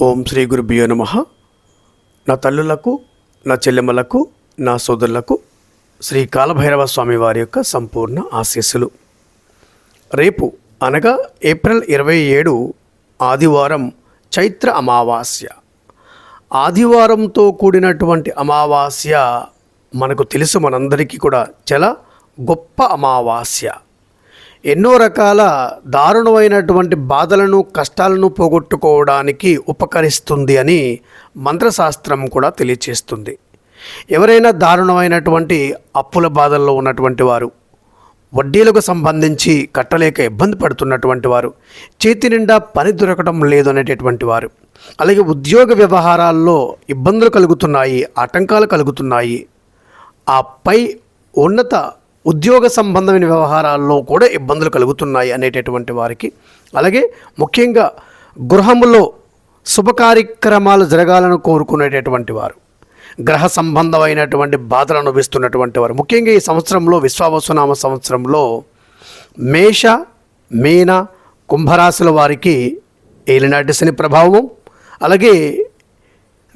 ఓం శ్రీ గురుభ్యో నమ. నా తల్లులకు నా చెల్లెమ్మలకు నా సోదరులకు శ్రీ కాలభైరవ స్వామి వారి యొక్క సంపూర్ణ ఆశీస్సులు. రేపు అనగా ఏప్రిల్ ఇరవై ఏడు ఆదివారం చైత్ర అమావాస్య. ఆదివారంతో కూడినటువంటి అమావాస్య మనకు తెలుసు మనందరికీ కూడా. చాలా గొప్ప అమావాస్య. ఎన్నో రకాల దారుణమైనటువంటి బాధలను కష్టాలను పోగొట్టుకోవడానికి ఉపకరిస్తుంది అని మంత్రశాస్త్రం కూడా తెలియచేస్తుంది. ఎవరైనా దారుణమైనటువంటి అప్పుల బాధల్లో ఉన్నటువంటి వారు వడ్డీలకు సంబంధించి కట్టలేక ఇబ్బంది పడుతున్నటువంటి వారు చేతి నిండా పని దొరకడం లేదు అనేటటువంటి వారు అలాగే ఉద్యోగ వ్యవహారాల్లో ఇబ్బందులు కలుగుతున్నాయి ఆటంకాలు కలుగుతున్నాయి ఆ పై ఉన్నత ఉద్యోగ సంబంధమైన వ్యవహారాల్లో కూడా ఇబ్బందులు కలుగుతున్నాయి అనేటటువంటి వారికి. అలాగే ముఖ్యంగా గృహములో శుభ కార్యక్రమాలు జరగాలని కోరుకునేటటువంటి వారు గ్రహ సంబంధమైనటువంటి బాధలు అనుభవిస్తున్నటువంటి వారు. ముఖ్యంగా ఈ సంవత్సరంలో విశ్వావసునామ సంవత్సరంలో మేష మీన కుంభరాశుల వారికి ఏలినాటి శని ప్రభావం. అలాగే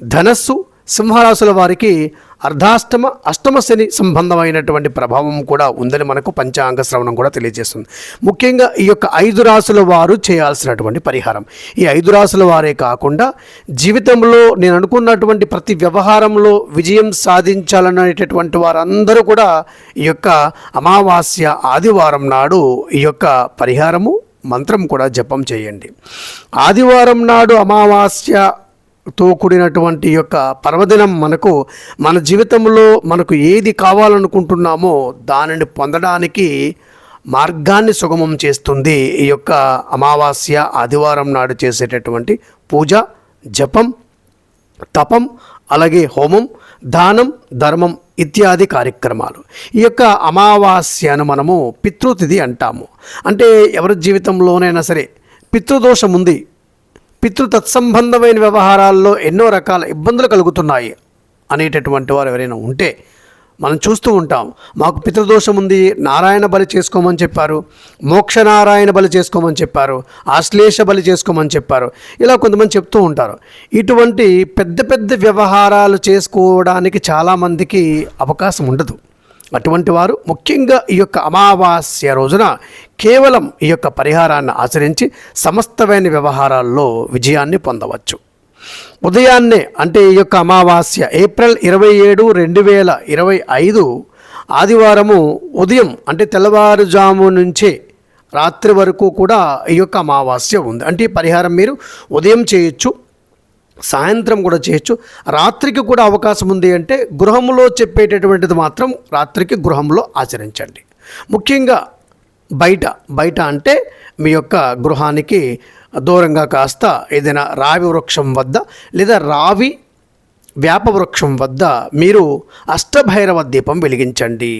ధనస్సు సింహరాశుల వారికి అర్ధాష్టమ అష్టమ శని సంబంధమైనటువంటి ప్రభావం కూడా ఉందని మనకు పంచాంగ శ్రవణం కూడా తెలియజేస్తుంది. ముఖ్యంగా ఈ యొక్క ఐదు రాసుల వారు చేయాల్సినటువంటి పరిహారం. ఈ ఐదు రాసుల వారే కాకుండా జీవితంలో నేను అనుకున్నటువంటి ప్రతి వ్యవహారంలో విజయం సాధించాలనేటటువంటి వారందరూ కూడా ఈ యొక్క అమావాస్య ఆదివారం నాడు ఈ యొక్క పరిహారము మంత్రం కూడా జపం చేయండి. ఆదివారం నాడు అమావాస్య తో కూడినటువంటి యొక్క పర్వదినం మనకు మన జీవితంలో మనకు ఏది కావాలనుకుంటున్నామో దానిని పొందడానికి మార్గాన్ని సుగమం చేస్తుంది ఈ యొక్క అమావాస్య ఆదివారం నాడు చేసేటటువంటి పూజ జపం తపం అలాగే హోమం దానం ధర్మం ఇత్యాది కార్యక్రమాలు. ఈ యొక్క అమావాస్యను మనము పితృతిథి అంటాము. అంటే ఎవరి జీవితంలోనైనా సరే పితృదోషం ఉంది. పితృతత్సంబంధమైన వ్యవహారాల్లో ఎన్నో రకాల ఇబ్బందులు కలుగుతున్నాయి అనేటటువంటి వారు ఎవరైనా ఉంటే మనం చూస్తూ ఉంటాం. మాకు పితృదోషం ఉంది నారాయణ బలి చేసుకోమని చెప్పారు మోక్ష నారాయణ బలి చేసుకోమని చెప్పారు ఆశ్లేష బలి చేసుకోమని చెప్పారు. ఇలా కొంతమంది చెప్తూ ఉంటారు. ఇటువంటి పెద్ద పెద్ద వ్యవహారాలు చేసుకోవడానికి చాలామందికి అవకాశం ఉండదు. అటువంటి వారు ముఖ్యంగా ఈ యొక్క అమావాస్య రోజున కేవలం ఈ యొక్క పరిహారాన్ని ఆచరించి సమస్తమైన వ్యవహారాల్లో విజయాన్ని పొందవచ్చు. ఉదయాన్నే అంటే ఈ యొక్క అమావాస్య ఏప్రిల్ ఇరవై ఏడు రెండు వేల ఇరవై ఐదు ఆదివారము ఉదయం అంటే తెల్లవారుజాము నుంచే రాత్రి వరకు కూడా ఈ యొక్క అమావాస్య ఉంది. అంటే ఈ పరిహారం మీరు ఉదయం చేయొచ్చు సాయంత్రం కూడా చేయొచ్చు. రాత్రికి కూడా అవకాశం ఉంది అంటే గృహంలో చెప్పేటటువంటిది మాత్రం రాత్రికి గృహంలో ఆచరించండి. ముఖ్యంగా బయట బయట అంటే మీ యొక్క గృహానికి దూరంగా కాస్త ఏదైనా రావి వృక్షం వద్ద లేదా రావి వ్యాపవృక్షం వృక్షం వద్ద మీరు అష్టభైరవ దీపం వెలిగించండి.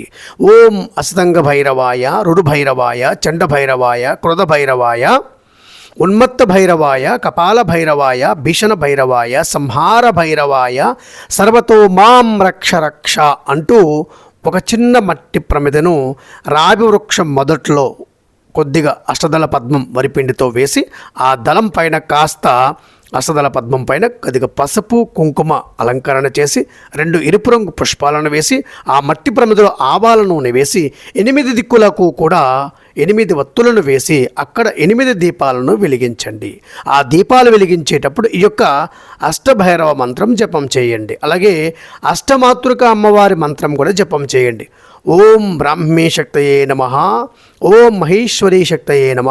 ఓం అసతంగ భైరవాయ రుడు భైరవాయ చండ భైరవాయ క్రుధ భైరవాయ ఉన్మత్త భైరవాయ కపాల భైరవాయ భీషణ భైరవాయ సంహార భైరవాయ సర్వతో మాం రక్ష రక్ష అంటూ ఒక చిన్న మట్టి ప్రమిదను రావి వృక్షం మొదట్లో కొద్దిగా అష్టదళ పద్మం వరిపిండితో వేసి ఆ దళం పైన కాస్త అష్టదళ పద్మం పైన కొద్దిగా పసుపు కుంకుమ అలంకరణ చేసి రెండు ఎరుపు రంగు పుష్పాలను వేసి ఆ మట్టి ప్రమిదలో ఆవాల నూనె వేసి ఎనిమిది దిక్కులకు కూడా ఎనిమిది వత్తులను వేసి అక్కడ ఎనిమిది దీపాలను వెలిగించండి. ఆ దీపాలు వెలిగించేటప్పుడు ఈ యొక్క అష్టభైరవ మంత్రం జపం చేయండి. అలాగే అష్టమాతృక అమ్మవారి మంత్రం కూడా జపం చేయండి. ఓం బ్రాహ్మీ శక్తయే నమ ఓం మహేశ్వరీ శక్తయే నమ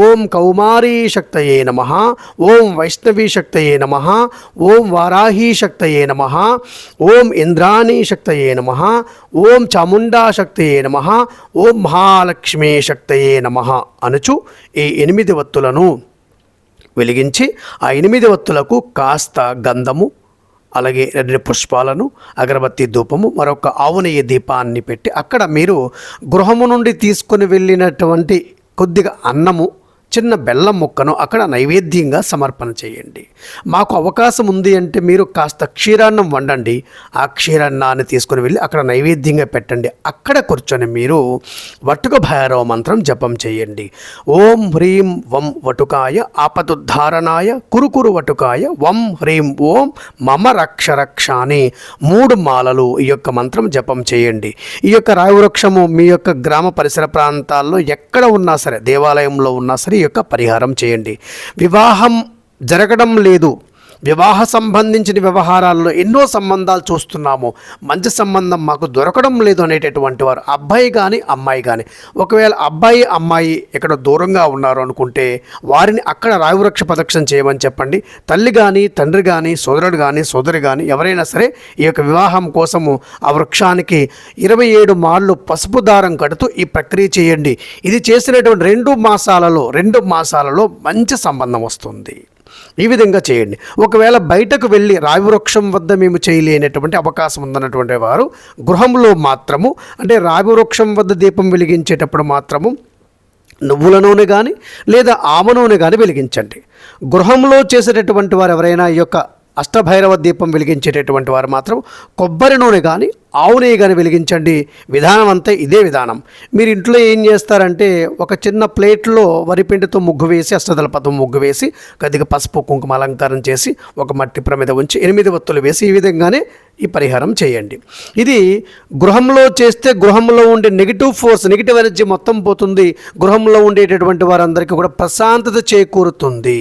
ఓం కౌమారీ శక్తయే నమ ఓం వైష్ణవీ శక్తయే నమ ఓం వారాహీ శక్తయే నమ ఓం ఇంద్రాణీ శక్తయే నమ ఓం చాముండా శక్తయే నమ ఓం మహాలక్ష్మీ శక్తయే నమ అనుచు ఈ ఎనిమిది వత్తులను వెలిగించి ఆ ఎనిమిది వత్తులకు కాస్త గంధము అలాగే రెండు పుష్పాలను అగరబత్తి ధూపము మరొక ఆవు నెయ్యి దీపాన్ని పెట్టి అక్కడ మీరు గృహము నుండి తీసుకొని వెళ్ళినటువంటి కొద్దిగా అన్నము చిన్న బెల్లం ముక్కను అక్కడ నైవేద్యంగా సమర్పణ చేయండి. మాకు అవకాశం ఉంది అంటే మీరు కాస్త క్షీరాన్నం వండండి. ఆ క్షీరాన్నాన్ని తీసుకుని వెళ్ళి అక్కడ నైవేద్యంగా పెట్టండి. అక్కడ కూర్చొని మీరు వటుక భైరవ మంత్రం జపం చేయండి. ఓం హ్రీం వం వటుకాయ ఆపదుద్ధారణాయ కురుకురు వటుకాయ వం హ్రీం ఓం మమ రక్ష రక్ష అని మూడు మాలలు ఈ యొక్క మంత్రం జపం చేయండి. ఈ యొక్క రాయవృక్షము మీ యొక్క గ్రామ పరిసర ప్రాంతాల్లో ఎక్కడ ఉన్నా సరే దేవాలయంలో ఉన్నా సరే యొక్క పరిహారం చేయండి. వివాహం జరగడం లేదు. వివాహ సంబంధించిన వ్యవహారాల్లో ఎన్నో సంబంధాలు చూస్తున్నాము. మంచి సంబంధం మాకు దొరకడం లేదు అనేటటువంటి వారు అబ్బాయి కానీ అమ్మాయి కానీ ఒకవేళ అబ్బాయి అమ్మాయి ఇక్కడ దూరంగా ఉన్నారు అనుకుంటే వారిని అక్కడ రాయువృక్ష ప్రదక్షిణ చేయమని చెప్పండి. తల్లి కానీ తండ్రి కానీ సోదరుడు కానీ సోదరి కానీ ఎవరైనా సరే ఈ యొక్క వివాహం కోసము ఆ వృక్షానికి ఇరవై ఏడు మార్లు పసుపు దారం కడుతూ ఈ ప్రక్రియ చేయండి. ఇది చేసినటువంటి రెండు మాసాలలో రెండు మాసాలలో మంచి సంబంధం వస్తుంది. ఈ విధంగా చేయండి. ఒకవేళ బయటకు వెళ్ళి రావి వృక్షం వద్ద మేము చేయలేనటువంటి అవకాశం ఉందన్నటువంటి వారు గృహంలో మాత్రము అంటే రావి వృక్షం వద్ద దీపం వెలిగించేటప్పుడు మాత్రము నువ్వుల నూనె కానీ లేదా ఆమ నూనె కానీ వెలిగించండి. గృహంలో చేసేటటువంటి వారు ఎవరైనా ఈ యొక్క అష్టభైరవ దీపం వెలిగించేటటువంటి వారు మాత్రం కొబ్బరి నూనె కానీ ఆవు నెయ్యి కానీ వెలిగించండి. విధానం అంతా ఇదే విధానం. మీరు ఇంట్లో ఏం చేస్తారంటే ఒక చిన్న ప్లేట్లో వరిపిండితో ముగ్గు వేసి అష్టదలపదం ముగ్గు వేసి కొద్దిగా పసుపు కుంకుమ అలంకారం చేసి ఒక మట్టి ప్రమిద ఉంచి ఎనిమిది ఒత్తులు వేసి ఈ విధంగానే ఈ పరిహారం చేయండి. ఇది గృహంలో చేస్తే గృహంలో ఉండే నెగిటివ్ ఫోర్స్ నెగిటివ్ ఎనర్జీ మొత్తం పోతుంది. గృహంలో ఉండేటటువంటి వారందరికీ కూడా ప్రశాంతత చేకూరుతుంది.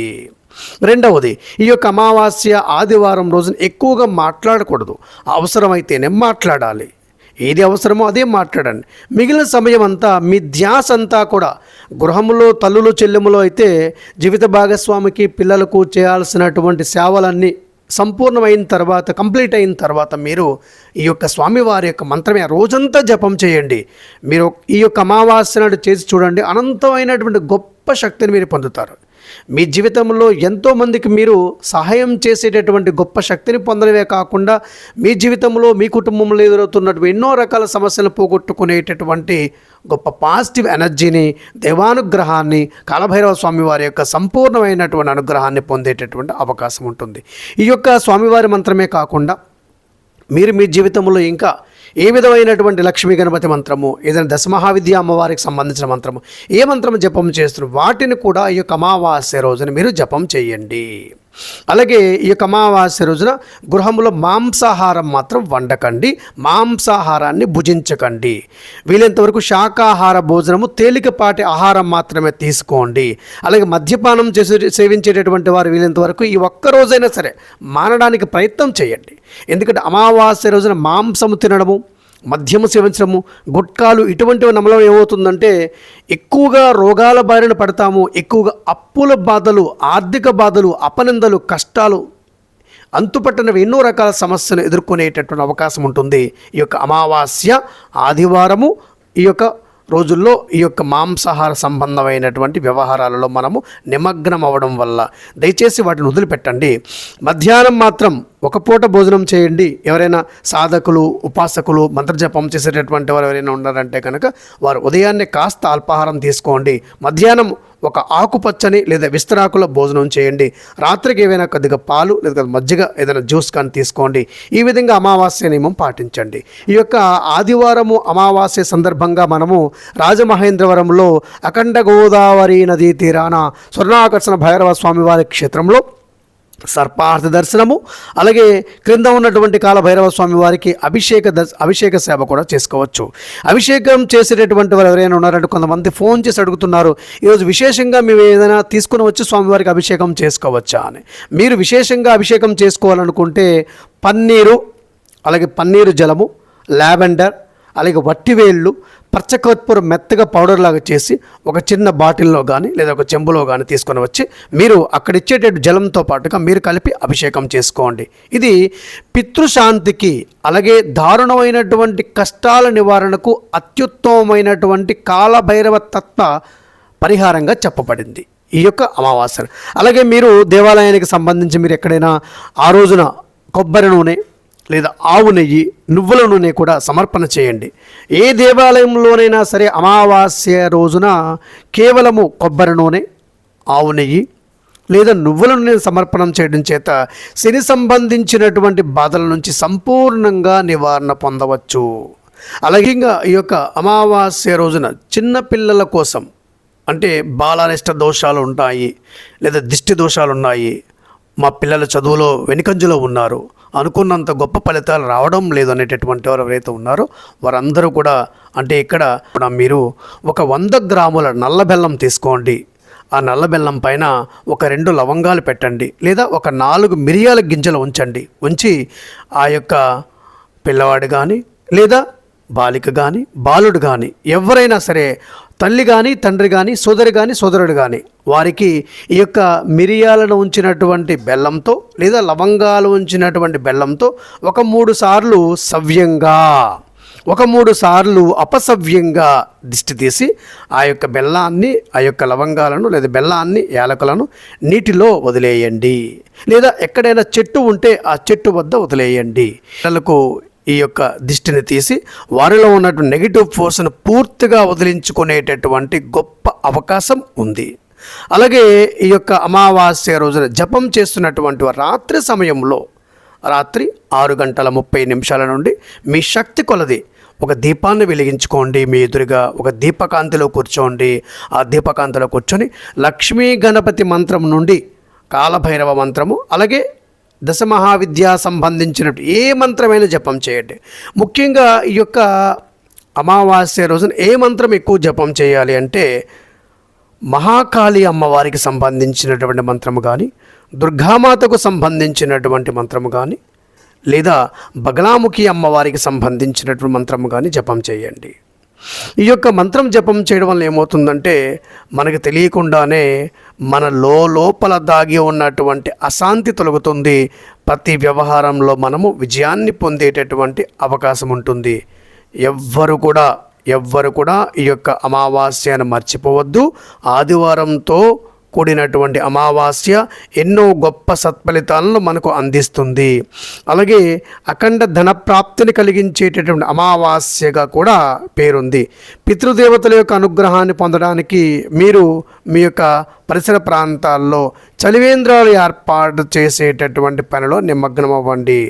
రెండవది ఈ యొక్క అమావాస్య ఆదివారం రోజున ఎక్కువగా మాట్లాడకూడదు. అవసరమైతేనే మాట్లాడాలి. ఏది అవసరమో అదే మాట్లాడండి. మిగిలిన సమయం అంతా మీ ధ్యాస అంతా కూడా గృహంలో తల్లులు చెల్లెములో అయితే జీవిత భాగస్వామికి పిల్లలకు చేయాల్సినటువంటి సేవలన్నీ సంపూర్ణమైన తర్వాత కంప్లీట్ అయిన తర్వాత మీరు ఈ యొక్క స్వామివారి యొక్క మంత్రమే రోజంతా జపం చేయండి. మీరు ఈ యొక్క అమావాస్య నాడు చేసి చూడండి అనంతమైనటువంటి గొప్ప శక్తిని మీరు పొందుతారు. మీ జీవితంలో ఎంతోమందికి మీరు సహాయం చేసేటటువంటి గొప్ప శక్తిని పొందడమే కాకుండా మీ జీవితంలో మీ కుటుంబంలో ఎదురవుతున్నటువంటి ఎన్నో రకాల సమస్యలు పోగొట్టుకునేటటువంటి గొప్ప పాజిటివ్ ఎనర్జీని దేవానుగ్రహాన్ని కాలభైరవ స్వామి వారి యొక్క సంపూర్ణమైనటువంటి అనుగ్రహాన్ని పొందేటటువంటి అవకాశం ఉంటుంది. ఈ యొక్క స్వామివారి మంత్రమే కాకుండా మీరు మీ జీవితంలో ఇంకా ఏ విధమైనటువంటి లక్ష్మీ గణపతి మంత్రము ఏదైనా దశమహావిద్య అమ్మవారికి సంబంధించిన మంత్రము ఏ మంత్రము జపం చేస్తున్నారు వాటిని కూడా ఈ యొక్క అమావాస్య రోజున మీరు జపం చేయండి. అలాగే ఈ యొక్క అమావాస్య రోజున గృహంలో మాంసాహారం మాత్రం వండకండి. మాంసాహారాన్ని భుజించకండి. వీలైనంతవరకు శాకాహార భోజనము తేలికపాటి ఆహారం మాత్రమే తీసుకోండి. అలాగే మద్యపానం చేసే సేవించేటటువంటి వారు వీలైనంతవరకు ఈ ఒక్కరోజైనా సరే మానడానికి ప్రయత్నం చేయండి. ఎందుకంటే అమావాస్య రోజున మాంసము తినడము మద్యము సేవించడము గుట్కాలు ఇటువంటివి నమ్మలం ఏమవుతుందంటే ఎక్కువగా రోగాల బారిన పడతాము ఎక్కువగా అప్పుల బాధలు ఆర్థిక బాధలు అపనిందలు కష్టాలు అంతుపట్టనవి ఎన్నో రకాల సమస్యలు ఎదుర్కొనేటటువంటి అవకాశం ఉంటుంది. ఈ యొక్క అమావాస్య ఆదివారము ఈ యొక్క రోజుల్లో ఈ యొక్క మాంసాహార సంబంధమైనటువంటి వ్యవహారాలలో మనము నిమగ్నం అవ్వడం వల్ల దయచేసి వాటిని వదిలిపెట్టండి. మధ్యాహ్నం మాత్రం ఒక పూట భోజనం చేయండి. ఎవరైనా సాధకులు ఉపాసకులు మంత్రజపం చేసేటటువంటి వారు ఎవరైనా ఉన్నారంటే కనుక వారు ఉదయాన్నే కాస్త అల్పాహారం తీసుకోండి. మధ్యాహ్నం ఒక ఆకుపచ్చని లేదా విస్తరాకుల భోజనం చేయండి. రాత్రికి ఏవైనా కొద్దిగా పాలు లేదా మజ్జిగ ఏదైనా జ్యూస్ కానీ తీసుకోండి. ఈ విధంగా అమావాస్య నియమం పాటించండి. ఈ యొక్క ఆదివారము అమావాస్య సందర్భంగా మనము రాజమహేంద్రవరంలో అఖండ గోదావరి నదీ తీరాన స్వర్ణాకర్షణ భైరవ స్వామివారి క్షేత్రంలో సర్పార్థ దర్శనము అలాగే క్రింద ఉన్నటువంటి కాలభైరవ స్వామి వారికి అభిషేక దర్శ అభిషేక సేవ కూడా చేసుకోవచ్చు. అభిషేకం చేసేటటువంటి వారు ఎవరైనా ఉన్నారంటే కొంతమంది ఫోన్ చేసి అడుగుతున్నారు ఈరోజు విశేషంగా మేము ఏదైనా తీసుకుని వచ్చి స్వామివారికి అభిషేకం చేసుకోవచ్చా? అని. మీరు విశేషంగా అభిషేకం చేసుకోవాలనుకుంటే పన్నీరు అలాగే పన్నీరు జలము లావెండర్ అలాగే వట్టివేళ్ళు పచ్చకర్పూరం మెత్తగా పౌడర్ లాగా చేసి ఒక చిన్న బాటిల్లో కానీ లేదా ఒక చెంబులో కానీ తీసుకొని వచ్చి మీరు అక్కడ ఇచ్చేటట్టు జలంతో పాటుగా మీరు కలిపి అభిషేకం చేసుకోండి. ఇది పితృశాంతికి అలాగే దారుణమైనటువంటి కష్టాల నివారణకు అత్యుత్తమమైనటువంటి కాలభైరవ తత్వ పరిహారంగా చెప్పబడింది. ఈ యొక్క అమావాస్య. అలాగే మీరు దేవాలయానికి సంబంధించి మీరు ఎక్కడైనా ఆ రోజున కొబ్బరి నూనె లేదా ఆవు నెయ్యి నువ్వుల నూనె కూడా సమర్పణ చేయండి. ఏ దేవాలయంలోనైనా సరే అమావాస్య రోజున కేవలము కొబ్బరి నూనె ఆవు నెయ్యి లేదా నువ్వుల నూనె సమర్పణం చేయడం చేత శని సంబంధించినటువంటి బాధల నుంచి సంపూర్ణంగా నివారణ పొందవచ్చు. అలాగే ఈ యొక్క అమావాస్య రోజున చిన్న పిల్లల కోసం అంటే బాలానిష్ట దోషాలు ఉంటాయి లేదా దిష్టి దోషాలు ఉన్నాయి. మా పిల్లల చదువులో వెనుకంజలో ఉన్నారు. అనుకున్నంత గొప్ప ఫలితాలు రావడం లేదు అనేటటువంటి వారు ఎవరైతే ఉన్నారో వారందరూ కూడా అంటే ఇక్కడ మీరు ఒక వంద గ్రాముల నల్ల బెల్లం తీసుకోండి. ఆ నల్ల బెల్లం పైన ఒక రెండు లవంగాలు పెట్టండి. లేదా ఒక నాలుగు మిరియాల గింజలు ఉంచండి. ఉంచి ఆ యొక్క పిల్లవాడు కానీ లేదా బాలిక కానీ బాలుడు కానీ ఎవరైనా సరే తల్లి కానీ తండ్రి కానీ సోదరి కానీ సోదరుడు కానీ వారికి ఈ యొక్క మిరియాలను ఉంచినటువంటి బెల్లంతో లేదా లవంగాలు ఉంచినటువంటి బెల్లంతో ఒక మూడు సార్లు సవ్యంగా ఒక మూడు సార్లు అపసవ్యంగా దిష్టి తీసి ఆ యొక్క బెల్లాన్ని ఆ యొక్క లవంగాలను లేదా బెల్లాన్ని యాలకులను నీటిలో వదిలేయండి. లేదా ఎక్కడైనా చెట్టు ఉంటే ఆ చెట్టు వద్ద వదిలేయండి. పిల్లలకు ఈ యొక్క దిష్టిని తీసి వారిలో ఉన్నటువంటి నెగిటివ్ ఫోర్స్ను పూర్తిగా వదిలించుకునేటటువంటి గొప్ప అవకాశం ఉంది. అలాగే ఈ యొక్క అమావాస్య రోజున జపం చేస్తున్నటువంటి రాత్రి సమయంలో రాత్రి ఆరు గంటల ముప్పై నిమిషాల నుండి మీ శక్తి కొలది. ఒక దీపాన్ని వెలిగించుకోండి మీ ఎదురుగా ఒక దీపకాంతిలో కూర్చోండి. ఆ దీపకాంతిలో కూర్చొని లక్ష్మీ గణపతి మంత్రం నుండి కాలభైరవ మంత్రము అలాగే దశ మహావిద్య సంబంధించిన ఏ మంత్రమైన జపం చేయండి. ముఖ్యంగా ఈ యొక్క అమావాస్య రోజున ఏ మంత్రం ఎక్కువ జపం చేయాలి అంటే మహాకాళి అమ్మవారికి సంబంధించినటువంటి మంత్రము కానీ దుర్గామాతకు సంబంధించినటువంటి మంత్రము కానీ లేదా బగలాముఖి అమ్మవారికి సంబంధించినటువంటి మంత్రము కానీ జపం చేయండి. ఈ యొక్క మంత్రం జపం చేయడం వల్ల ఏమవుతుందంటే మనకు తెలియకుండానే మన లో లోపల దాగి ఉన్నటువంటి అశాంతి తొలగుతుంది. ప్రతి వ్యవహారంలో మనము విజయాన్ని పొందేటటువంటి అవకాశం ఉంటుంది. ఎవ్వరు కూడా ఎవ్వరు కూడా ఈ యొక్క అమావాస్యను మర్చిపోవద్దు. ఆదివారంతో కూడినటువంటి అమావాస్య ఎన్నో గొప్ప సత్ఫలితాలను మనకు అందిస్తుంది. అలాగే అఖండ ధన ప్రాప్తిని కలిగించేటటువంటి అమావాస్యగా కూడా పేరుంది. పితృదేవతల యొక్క అనుగ్రహాన్ని పొందడానికి మీరు మీ యొక్క పరిసర ప్రాంతాల్లో చలివేంద్రాలు ఏర్పాటు చేసేటటువంటి పనిలో నిమగ్నం అవ్వండి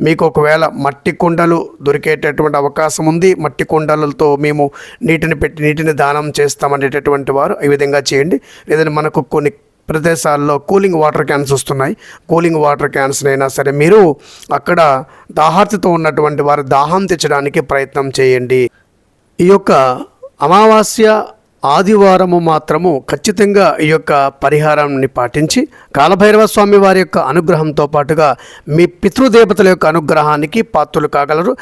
మీకు ఒకవేళ మట్టి కుండలు దొరికేటటువంటి అవకాశం ఉంది మట్టి కుండలతో మేము నీటిని పెట్టి నీటిని దానం చేస్తామనేటటువంటి వారు ఈ విధంగా చేయండి. లేదంటే మనకు కొన్ని ప్రదేశాల్లో కూలింగ్ వాటర్ క్యాన్స్ వస్తున్నాయి. కూలింగ్ వాటర్ క్యాన్స్ అయినా సరే మీరు అక్కడ దాహార్తితో ఉన్నటువంటి వారు దాహం తెచ్చడానికి ప్రయత్నం చేయండి. ఈ యొక్క అమావాస్య ఆదివారము మాత్రము ఖచ్చితంగా ఈ యొక్క పరిహారాన్ని పాటించి కాలభైరవ స్వామి వారి యొక్క అనుగ్రహంతో పాటుగా మీ పితృదేవతల యొక్క అనుగ్రహానికి పాత్రలు కాగలరు.